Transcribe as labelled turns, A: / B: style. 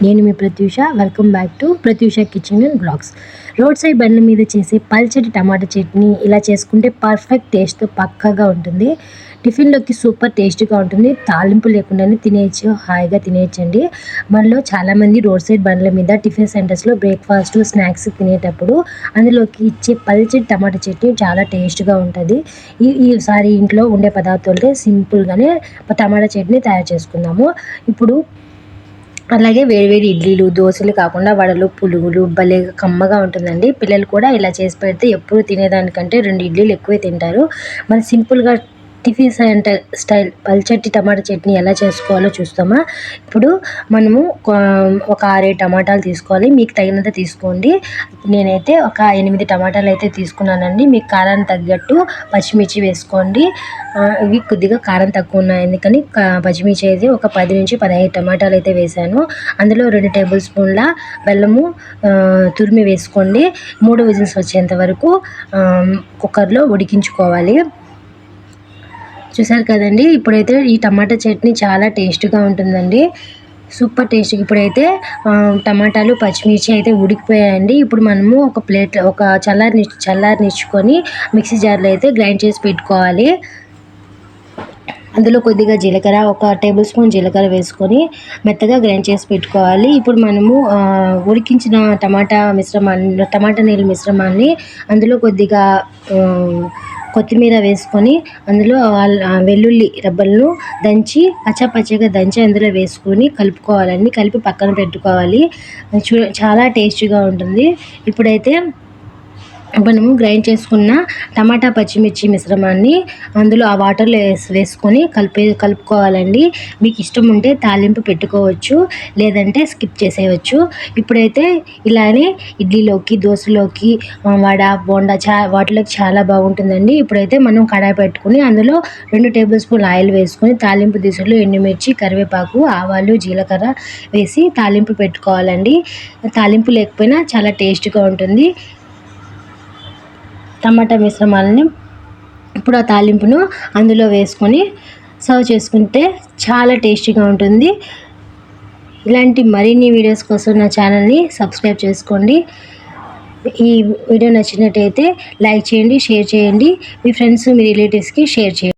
A: నేను మీ Prathyusha. Welcome back to Prathyusha kitchen and vlogs road side బండ్ల మీద చేసే పల్చటి టమాటా చట్నీ ఇలా చేసుకుంటే పర్ఫెక్ట్ టేస్ట్తో పక్కగా ఉంటుంది. టిఫిన్లోకి సూపర్ టేస్ట్గా ఉంటుంది. తాలింపు లేకుండానే తినేయచ్చు హాయిగా తినేయచ్చండి. మనలో చాలామంది రోడ్ సైడ్ బండ్ల మీద టిఫిన్ సెంటర్స్లో బ్రేక్ఫాస్ట్ స్నాక్స్ తినేటప్పుడు అందులోకి ఇచ్చే పల్చటి టమాటా చట్నీ చాలా టేస్ట్గా ఉంటుంది. ఈ ఈసారి ఇంట్లో ఉండే పదార్థాలతో సింపుల్గానే టమాటా చట్నీ తయారు చేసుకుందాము. ఇప్పుడు అలాగే వేడివేడి ఇడ్లీలు దోశలు కాకుండా వడలు పులుగులు భలే కమ్మగా ఉంటుందండి. పిల్లలు కూడా ఇలా చేసి పెడితే ఎప్పుడు తినేదానికంటే రెండు ఇడ్లీలు ఎక్కువే తింటారు. మన సింపుల్గా టిఫిన్ సెంటర్ స్టైల్ పల్చటి టమాటా చట్నీ ఎలా చేసుకోవాలో చూస్తామా? ఇప్పుడు మనము ఒక ఆరేడు టమాటాలు తీసుకోవాలి. మీకు తగినంత తీసుకోండి. నేనైతే ఒక ఎనిమిది టమాటాలు అయితే తీసుకున్నానండి. మీకు కారాన్ని తగ్గట్టు పచ్చిమిర్చి వేసుకోండి. ఇవి కొద్దిగా కారం తక్కువ ఉన్నాయి. ఎందుకని పచ్చిమిర్చి అయితే ఒక పది నుంచి పదహైదు టమాటాలు అయితే వేసాను. అందులో రెండు టేబుల్ స్పూన్ల బెల్లము తురిమి వేసుకోండి. మూడు విజిల్స్ వచ్చేంత వరకు కుక్కర్లో ఉడికించుకోవాలి. చూసారు కదండి? ఇప్పుడైతే ఈ టమాటా చట్నీ చాలా టేస్ట్గా ఉంటుందండి. Super taste. ఇప్పుడైతే టమాటాలు పచ్చిమిర్చి అయితే ఉడికిపోయాయండి. ఇప్పుడు మనము ఒక ప్లేట్ ఒక చల్లారి చల్లారినిచ్చుకొని మిక్సీ జార్లో అయితే గ్రైండ్ చేసి పెట్టుకోవాలి. అందులో కొద్దిగా జీలకర్ర ఒక టేబుల్ స్పూన్ జీలకర్ర వేసుకొని మెత్తగా గ్రైండ్ చేసి పెట్టుకోవాలి. ఇప్పుడు మనము ఉడికించిన టమాటా మిశ్రమాన్ని టమాటా నీళ్ళ మిశ్రమాన్ని అందులో కొద్దిగా కొత్తిమీర వేసుకొని అందులో వెల్లుల్లి రబ్బలను దంచి పచ్చపచ్చగా దంచి అందులో వేసుకొని కలుపుకోవాలండి కలిపి పక్కన పెట్టుకోవాలి. చూ చాలా టేస్టీగా ఉంటుంది. ఇప్పుడైతే మనము గ్రైండ్ చేసుకున్న టమాటా పచ్చిమిర్చి మిశ్రమాన్ని అందులో ఆ వాటర్లో వేసి వేసుకొని కలిపే కలుపుకోవాలండి. మీకు ఇష్టం ఉంటే తాలింపు పెట్టుకోవచ్చు లేదంటే స్కిప్ చేసేయవచ్చు. ఇప్పుడైతే ఇలానే ఇడ్లీలోకి దోశలోకి వడ బోండా చా వాటిలోకి చాలా బాగుంటుందండి. ఇప్పుడైతే మనం కడాయి పెట్టుకుని అందులో రెండు టేబుల్ స్పూన్ ఆయిల్ వేసుకొని తాలింపు దిశలో ఎండుమిర్చి కరివేపాకు ఆవాలు జీలకర్ర వేసి తాలింపు పెట్టుకోవాలండి. తాలింపు లేకపోయినా చాలా టేస్ట్గా ఉంటుంది. టమాటా మిశ్రమాలని ఇప్పుడు ఆ తాలింపును అందులో వేసుకొని సర్వ్ చేసుకుంటే చాలా టేస్టీగా ఉంటుంది. ఇలాంటి మరిన్ని వీడియోస్ కోసం నా ఛానల్ని సబ్స్క్రైబ్ చేసుకోండి. ఈ వీడియో నచ్చినట్టయితే లైక్ చేయండి షేర్ చేయండి. మీ ఫ్రెండ్స్ మీ రిలేటివ్స్కి షేర్ చేయండి.